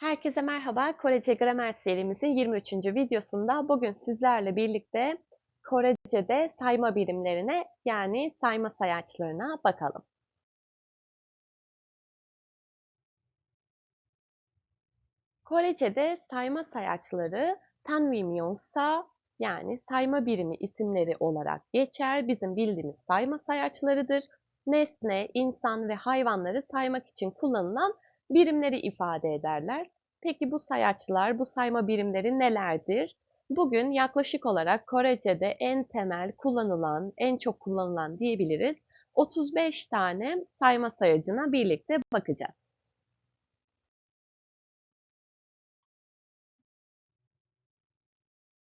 Herkese merhaba. Korece Gramer serimizin 23. videosunda bugün sizlerle birlikte Korece'de sayma birimlerine yani sayma sayaçlarına bakalım. Korece'de sayma sayaçları Tanwimyongsa yani sayma birimi isimleri olarak geçer. Bizim bildiğimiz sayma sayaçlarıdır. Nesne, insan ve hayvanları saymak için kullanılan birimleri ifade ederler. Peki bu sayaçlar, bu sayma birimleri nelerdir? Bugün yaklaşık olarak Korece'de en temel kullanılan, en çok kullanılan diyebiliriz 35 tane sayma sayacına birlikte bakacağız.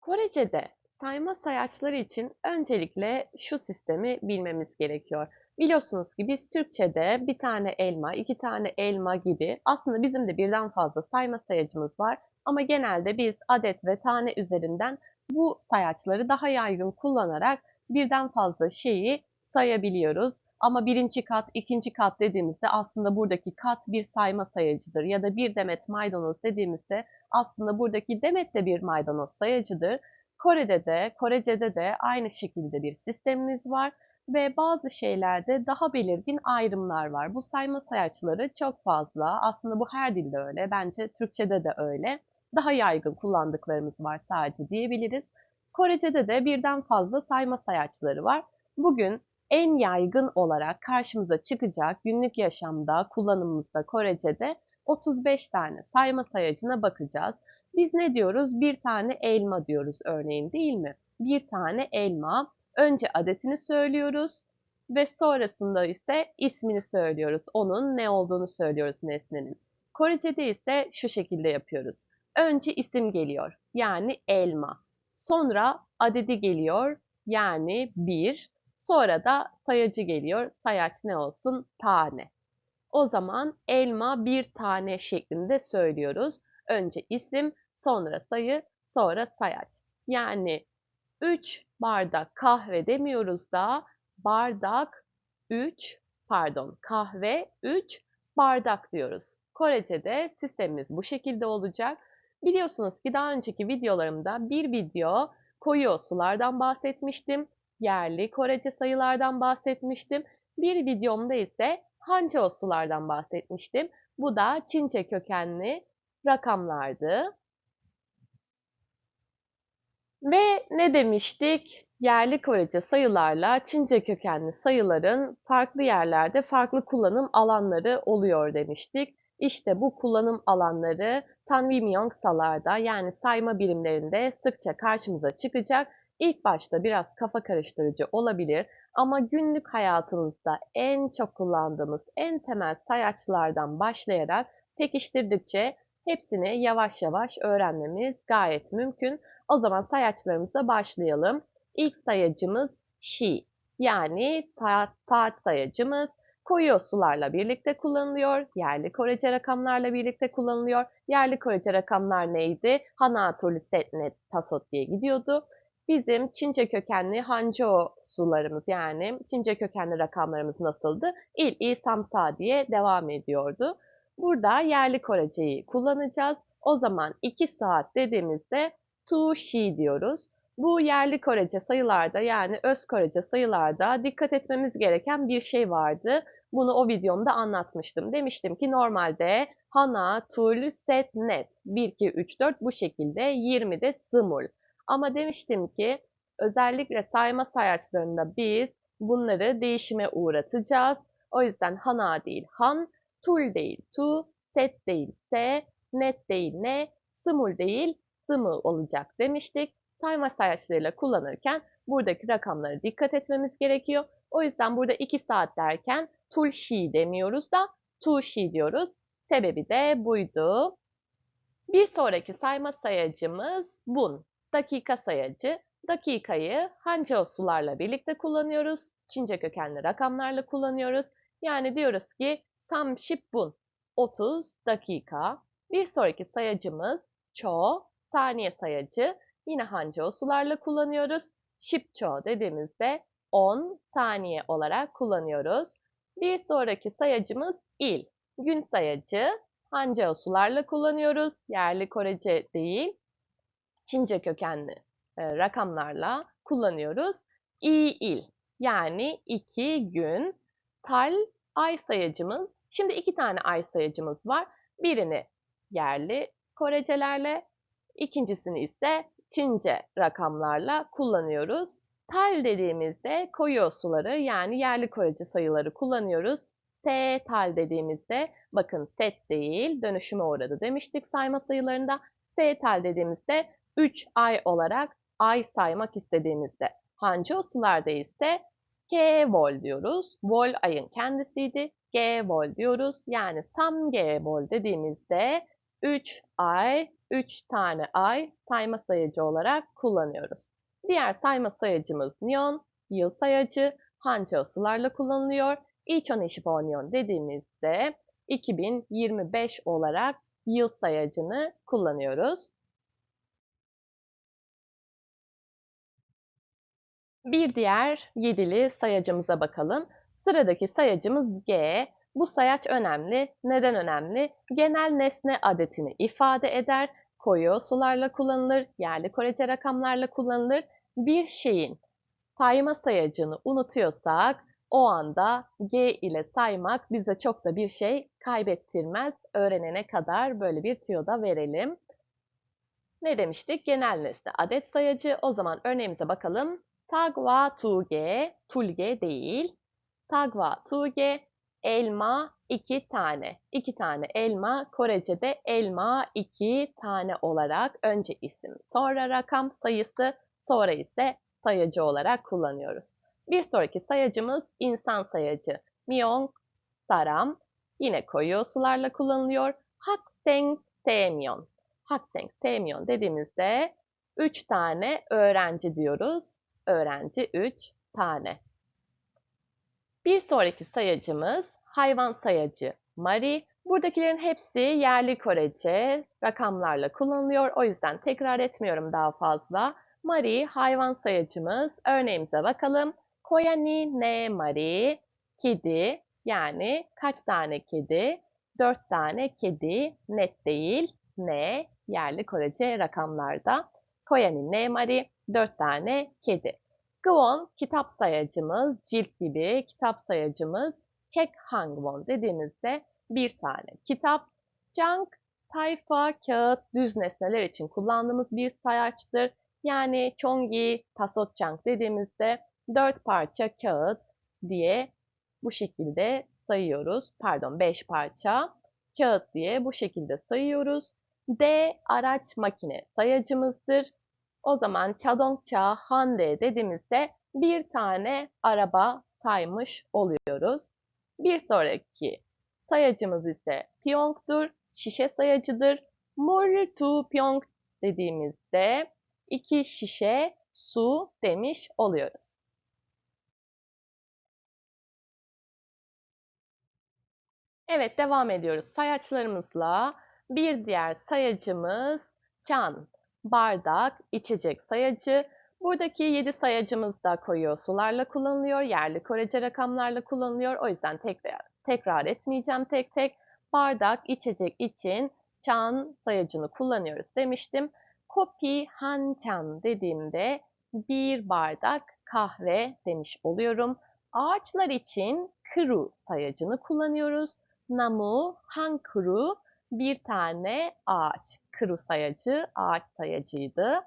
Korece'de sayma sayaçları için öncelikle şu sistemi bilmemiz gerekiyor. Biliyorsunuz ki biz Türkçe'de bir tane elma, iki tane elma gibi aslında bizim de birden fazla sayma sayacımız var. Ama genelde biz adet ve tane üzerinden bu sayaçları daha yaygın kullanarak birden fazla şeyi sayabiliyoruz. Ama birinci kat, ikinci kat dediğimizde aslında buradaki kat bir sayma sayacıdır. Ya da bir demet maydanoz dediğimizde aslında buradaki demet de bir maydanoz sayacıdır. Kore'de de, Korece'de de aynı şekilde bir sistemimiz var ve bazı şeylerde daha belirgin ayrımlar var. Bu sayma sayaçları çok fazla. Aslında bu her dilde öyle. Bence Türkçe'de de öyle. Daha yaygın kullandıklarımız var sadece diyebiliriz. Korece'de de birden fazla sayma sayaçları var. Bugün en yaygın olarak karşımıza çıkacak günlük yaşamda kullanımımızda Korece'de 35 tane sayma sayacına bakacağız. Biz ne diyoruz? Bir tane elma diyoruz örneğin değil mi? Bir tane elma Önce adetini söylüyoruz ve sonrasında ise ismini söylüyoruz. Onun ne olduğunu söylüyoruz nesnenin. Korece'de ise şu şekilde yapıyoruz. Önce isim geliyor yani elma. Sonra adedi geliyor yani bir. Sonra da sayacı geliyor. Sayaç ne olsun? Tane. O zaman elma bir tane şeklinde söylüyoruz. Önce isim, sonra sayı, sonra sayaç. Yani 3 bardak kahve demiyoruz da bardak 3 pardon kahve 3 bardak diyoruz. Korece'de sistemimiz bu şekilde olacak. Biliyorsunuz ki daha önceki videolarımda bir video koyu sulardan bahsetmiştim. Yerli Korece sayılardan bahsetmiştim. Bir videomda ise Hanço sulardan bahsetmiştim. Bu da Çince kökenli rakamlardı. Ve ne demiştik? Yerli Korece sayılarla Çince kökenli sayıların farklı yerlerde farklı kullanım alanları oluyor demiştik. İşte bu kullanım alanları Tanwimyongsalarda yani sayma birimlerinde sıkça karşımıza çıkacak. İlk başta biraz kafa karıştırıcı olabilir ama günlük hayatımızda en çok kullandığımız en temel sayaçlardan başlayarak pekiştirdikçe hepsini yavaş yavaş öğrenmemiz gayet mümkün. O zaman sayaçlarımıza başlayalım. İlk sayacımız şi yani saat sayacımız koyu sularla birlikte kullanılıyor. Yerli Korece rakamlarla birlikte kullanılıyor. Yerli Korece rakamlar neydi? Hanatuli Setnet Tasot diye gidiyordu. Bizim Çince kökenli Hanzhou sularımız yani Çince kökenli rakamlarımız nasıldı? İl, İ, Samsa diye devam ediyordu. Burada yerli Koreceyi kullanacağız. O zaman 2 saat dediğimizde tu shi diyoruz. Bu yerli Korece sayılarda yani öz Korece sayılarda dikkat etmemiz gereken bir şey vardı. Bunu o videomda anlatmıştım. Demiştim ki normalde hana, tul, set, net 1, 2, 3, 4 bu şekilde 20'de smul. Ama demiştim ki özellikle sayma sayaçlarında biz bunları değişime uğratacağız. O yüzden hana değil han, tul değil tu, set değil se, net değil ne, smul değil sımı olacak demiştik. Sayma sayaçlarıyla kullanırken buradaki rakamlara dikkat etmemiz gerekiyor. O yüzden burada 2 saat derken tulşi demiyoruz da tuşi diyoruz. Sebebi de buydu. Bir sonraki sayma sayacımız bun. Dakika sayacı. Dakikayı Hancao sularla birlikte kullanıyoruz. Çince kökenli rakamlarla kullanıyoruz. Yani diyoruz ki samşip bun. 30 dakika. Bir sonraki sayacımız ço saniye sayacı yine Hancao sularla kullanıyoruz. Shipcho dediğimizde 10 saniye olarak kullanıyoruz. Bir sonraki sayacımız il. Gün sayacı Hancao sularla kullanıyoruz. Yerli Korece değil. Çince kökenli e, rakamlarla kullanıyoruz. İ il yani iki gün. Tal ay sayacımız. Şimdi iki tane ay sayacımız var. Birini yerli Korecelerle, ikincisini ise Çince rakamlarla kullanıyoruz. Tal dediğimizde koyu suları yani yerli Korece sayıları kullanıyoruz. T tal dediğimizde bakın set değil dönüşüme uğradı demiştik sayma sayılarında. S tal dediğimizde 3 ay olarak ay saymak istediğimizde. Hancı sularda ise G vol diyoruz. Vol ayın kendisiydi. G vol diyoruz. Yani sam G vol dediğimizde 3 ay, 3 tane ay sayma sayacı olarak kullanıyoruz. Diğer sayma sayacımız neon, yıl sayacı, Hancı sularla kullanılıyor. 2025 dediğimizde 2025 olarak yıl sayacını kullanıyoruz. Bir diğer yedili sayacımıza bakalım. Sıradaki sayacımız G. Bu sayaç önemli. Neden önemli? Genel nesne adetini ifade eder. Koyu sularla kullanılır, yerli Korece rakamlarla kullanılır. Bir şeyin sayma sayacını unutuyorsak o anda G ile saymak bize çok da bir şey kaybettirmez. Öğrenene kadar böyle bir tüyo da verelim. Ne demiştik? Genel nesne adet sayacı. O zaman örneğimize bakalım. Tagwa tuge, tulge değil. Tagwa tuge, elma iki tane. İki tane elma, Korece'de elma iki tane olarak önce isim, sonra rakam sayısı, sonra ise sayacı olarak kullanıyoruz. Bir sonraki sayacımız insan sayacı. Myong, saram. Yine koyu sularla kullanılıyor. Hakseng, temyon. Hakseng, temyon dediğimizde 3 tane öğrenci diyoruz. Öğrenci 3 tane. Bir sonraki sayacımız hayvan sayacı Mari. Buradakilerin hepsi yerli Korece rakamlarla kullanılıyor. O yüzden tekrar etmiyorum daha fazla. Mari hayvan sayacımız. Örneğimize bakalım. Koyani ne Mari? Kedi yani kaç tane kedi? Dört tane kedi net değil. Ne yerli Korece rakamlarda. Koyani ne Mari? Dört tane kedi. Gwon kitap sayacımız, cilt gibi kitap sayacımız. Çek hangwon dediğimizde bir tane kitap. Junk sayfa, kağıt, düz nesneler için kullandığımız bir sayaçtır. Yani chongi, tasotchang dediğimizde dört parça kağıt diye bu şekilde sayıyoruz. Pardon beş parça kağıt diye bu şekilde sayıyoruz. D araç makine sayacımızdır. O zaman Çadongça Hande dediğimizde bir tane araba saymış oluyoruz. Bir sonraki sayacımız ise Pyong'dur. Şişe sayacıdır. Moltu Pyong dediğimizde iki şişe su demiş oluyoruz. Evet devam ediyoruz sayaçlarımızla. Bir diğer sayacımız can, bardak, içecek sayacı. Buradaki 7 sayacımız da koyu sularla kullanılıyor. Yerli Korece rakamlarla kullanılıyor. O yüzden tekrar, tekrar etmeyeceğim tek tek. Bardak, içecek için çan sayacını kullanıyoruz demiştim. Kopi hançan dediğimde bir bardak kahve demiş oluyorum. Ağaçlar için kuru sayacını kullanıyoruz. Namu hankuru bir tane ağaç. Kuru sayacı ağaç sayacıydı.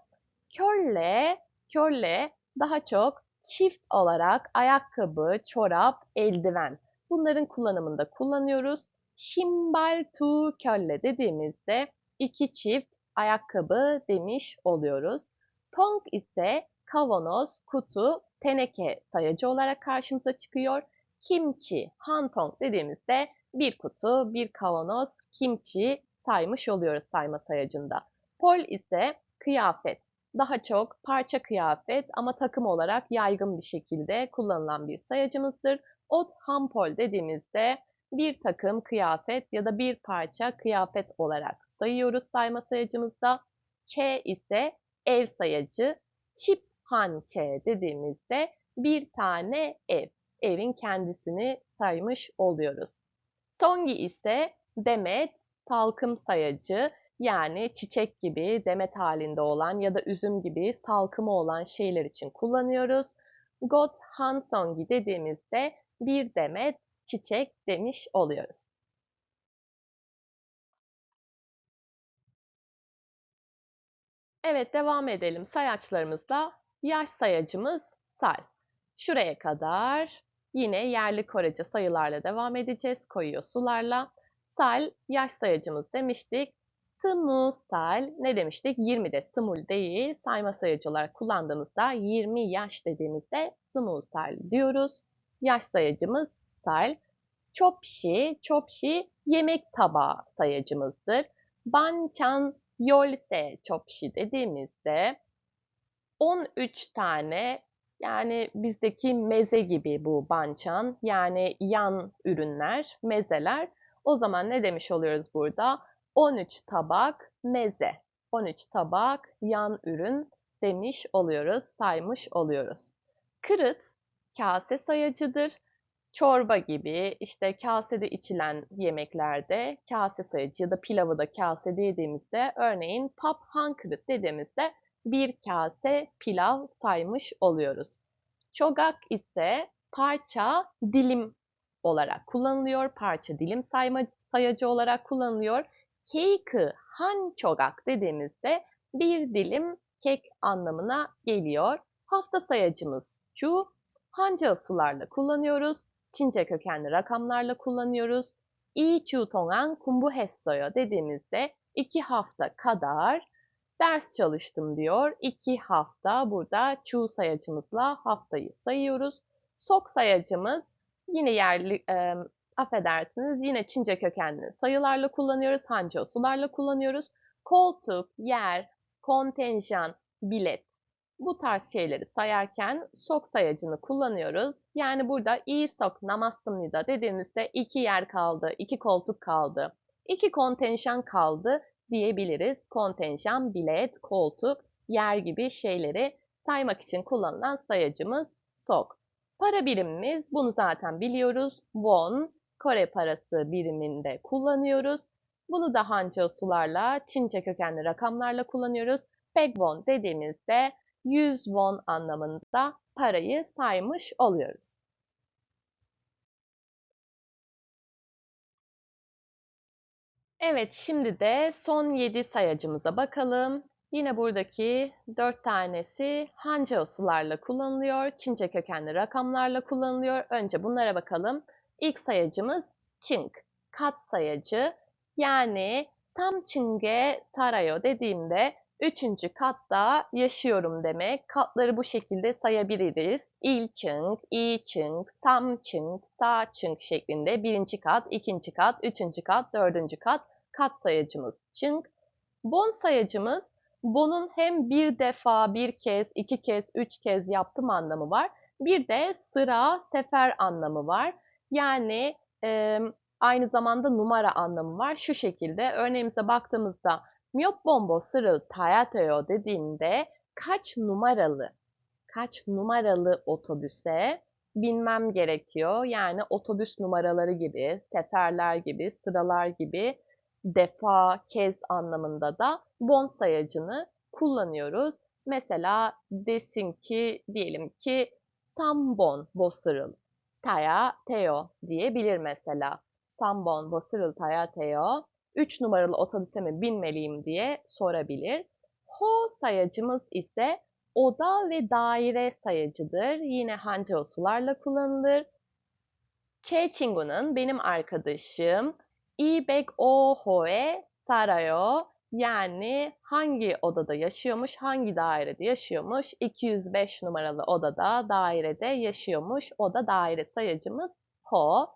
Körle, körle daha çok çift olarak ayakkabı, çorap, eldiven. Bunların kullanımında kullanıyoruz. Şimbal tu kölle dediğimizde iki çift ayakkabı demiş oluyoruz. Tong ise kavanoz, kutu, teneke sayacı olarak karşımıza çıkıyor. Kimchi, hantong dediğimizde bir kutu, bir kavanoz kimchi saymış oluyoruz sayma sayacında. Pol ise kıyafet. Daha çok parça kıyafet ama takım olarak yaygın bir şekilde kullanılan bir sayacımızdır. Ot hampol dediğimizde bir takım kıyafet ya da bir parça kıyafet olarak sayıyoruz sayma sayacımızda. Ç ise ev sayacı. Çip hançe dediğimizde bir tane ev. Evin kendisini saymış oluyoruz. Songi ise demet, salkım sayacı yani çiçek gibi demet halinde olan ya da üzüm gibi salkımı olan şeyler için kullanıyoruz. Got hansongi dediğimizde bir demet çiçek demiş oluyoruz. Evet, devam edelim sayaçlarımızla. Yaş sayacımız say. Şuraya kadar yine yerli Korece sayılarla devam edeceğiz. Koyuyor sularla. Sal, yaş sayacımız demiştik. Sımul sal, ne demiştik? 20'de sımul değil. Sayma sayacı olarak kullandığımızda 20 yaş dediğimizde sımul sal diyoruz. Yaş sayacımız sal. Çopşi, çopşi yemek tabağı sayacımızdır. Banchan Yolse çopşi dediğimizde 13 tane yani bizdeki meze gibi bu bançan yani yan ürünler, mezeler. O zaman ne demiş oluyoruz burada? 13 tabak meze, 13 tabak yan ürün demiş oluyoruz, saymış oluyoruz. Kırıt kase sayacıdır çorba gibi işte kasede içilen yemeklerde kase sayıcı ya da pilavı da kase dediğimizde örneğin pap hankırıt dediğimizde bir kase pilav saymış oluyoruz. Çogak ise parça dilim olarak kullanılıyor. Parça dilim sayma sayacı olarak kullanılıyor. Keiki han çogak dediğimizde bir dilim kek anlamına geliyor. Hafta sayacımız şu. Hanca sularla kullanıyoruz. Çince kökenli rakamlarla kullanıyoruz. İchu tongan kumbuhessoyo dediğimizde iki hafta kadar ders çalıştım diyor. İki hafta burada chu sayacımızla haftayı sayıyoruz. Sok sayacımız yine yerli, e, affedersiniz yine Çince kökenli sayılarla kullanıyoruz. Hanca sularla kullanıyoruz. Koltuk, yer, kontenjan, bilet bu tarz şeyleri sayarken sok sayacını kullanıyoruz. Yani burada iyi sok namasımnida dediğimizde iki yer kaldı, iki koltuk kaldı, iki kontenjan kaldı diyebiliriz. Kontenjan, bilet, koltuk, yer gibi şeyleri saymak için kullanılan sayacımız sok. Para birimimiz bunu zaten biliyoruz. Won, Kore parası biriminde kullanıyoruz. Bunu da Hanca sularla, Çince kökenli rakamlarla kullanıyoruz. Pegwon dediğimizde 100 won anlamında parayı saymış oluyoruz. Evet, şimdi de son 7 sayacımıza bakalım. Yine buradaki 4 tanesi Hanca sularla kullanılıyor. Çince kökenli rakamlarla kullanılıyor. Önce bunlara bakalım. İlk sayacımız Çink, kat sayacı. Yani Samçinge Tarayo dediğimde Üçüncü katta yaşıyorum demek. Katları bu şekilde sayabiliriz. İlçink, İçink, Samçink, Saçink şeklinde birinci kat, ikinci kat, üçüncü kat, dördüncü kat kat sayacımız çink. Bon sayacımız Bonun hem bir defa, bir kez, iki kez, üç kez yaptım anlamı var. Bir de sıra, sefer anlamı var. Yani e, aynı zamanda numara anlamı var. Şu şekilde örneğimize baktığımızda miyop bombo sırı tayateo dediğimde kaç numaralı, kaç numaralı otobüse binmem gerekiyor. Yani otobüs numaraları gibi, seferler gibi, sıralar gibi, defa, kez anlamında da bonsai ağacını kullanıyoruz. Mesela desin ki diyelim ki sambon bosırıl taya teo diyebilir mesela. Sambon bosırıl taya teo 3 numaralı otobüse mi binmeliyim diye sorabilir. Ho sayacımız ise oda ve daire sayacıdır. Yine hanca usularla kullanılır. Chechingu'nun benim arkadaşım İbek o hoe sarayo yani hangi odada yaşıyormuş, hangi dairede yaşıyormuş? 205 numaralı odada, dairede yaşıyormuş. Oda daire sayacımız ho.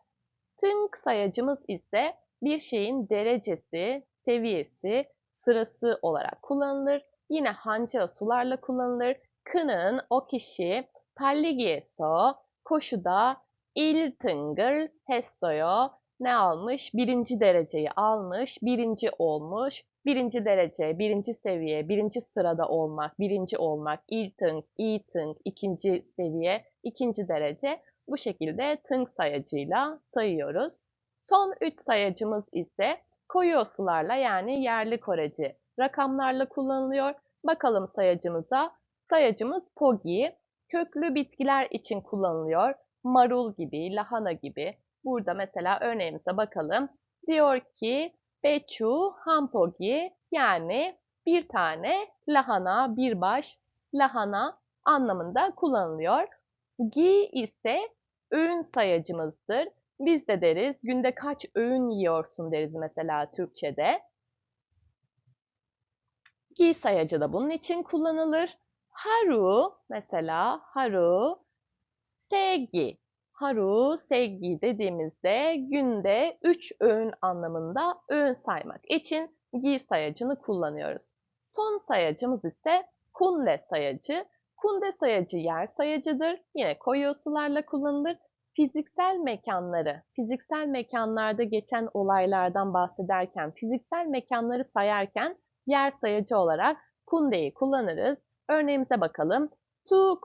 Tınk sayacımız ise bir şeyin derecesi, seviyesi, sırası olarak kullanılır. Yine hançer sularla kullanılır. Kının o kişi palligieso koşuda il tıngıl hessoyo ne almış? Birinci dereceyi almış, birinci olmuş. Birinci derece, birinci seviye, birinci sırada olmak, birinci olmak, iltınk, itınk, ikinci seviye, ikinci derece. Bu şekilde tınk sayacıyla sayıyoruz. Son 3 sayacımız ise koyu sularla yani yerli Korece rakamlarla kullanılıyor. Bakalım sayacımıza. Sayacımız pogi. Köklü bitkiler için kullanılıyor. Marul gibi, lahana gibi. Burada mesela örneğimize bakalım. Diyor ki beçu hampogi yani bir tane lahana, bir baş lahana anlamında kullanılıyor. Gi ise öğün sayacımızdır. Biz de deriz günde kaç öğün yiyorsun deriz mesela Türkçe'de. Gi sayacı da bunun için kullanılır. Haru mesela haru sevgi. Haru sevgi dediğimizde günde 3 öğün anlamında öğün saymak için gi sayacını kullanıyoruz. Son sayacımız ise kunde sayacı. Kunde sayacı yer sayacıdır. Yine koyu sularla kullanılır. Fiziksel mekanları, fiziksel mekanlarda geçen olaylardan bahsederken, fiziksel mekanları sayarken yer sayacı olarak kundeyi kullanırız. Örneğimize bakalım. Tu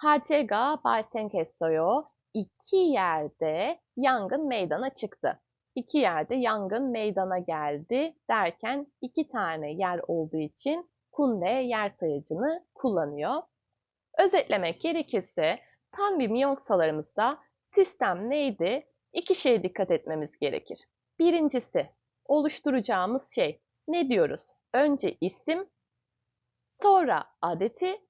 kundeeso hacega 발생했어요. İki yerde yangın meydana çıktı. İki yerde yangın meydana geldi derken iki tane yer olduğu için kunde yer sayacını kullanıyor. Özetlemek gerekirse Tanbi miyoksalarımızda sistem neydi? İki şeye dikkat etmemiz gerekir. Birincisi oluşturacağımız şey ne diyoruz? Önce isim, sonra adeti,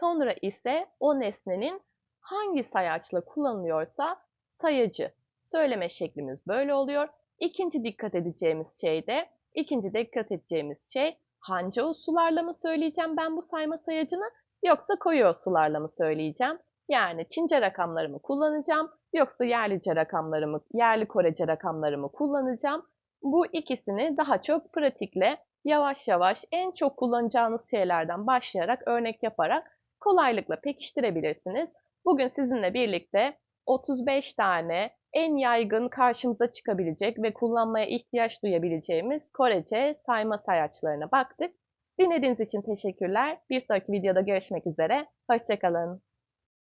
sonra ise o nesnenin hangi sayaçla kullanılıyorsa sayacı. Söyleme şeklimiz böyle oluyor. İkinci dikkat edeceğimiz şey de, ikinci dikkat edeceğimiz şey hangi sularla mı söyleyeceğim ben bu sayma sayacını yoksa koyu sularla mı söyleyeceğim? Yani Çince rakamlarımı kullanacağım yoksa yerlice rakamlarımı, yerli Korece rakamlarımı kullanacağım. Bu ikisini daha çok pratikle yavaş yavaş en çok kullanacağınız şeylerden başlayarak örnek yaparak kolaylıkla pekiştirebilirsiniz. Bugün sizinle birlikte 35 tane en yaygın karşımıza çıkabilecek ve kullanmaya ihtiyaç duyabileceğimiz Korece sayma sayaçlarına baktık. Dinlediğiniz için teşekkürler. Bir sonraki videoda görüşmek üzere. Hoşçakalın.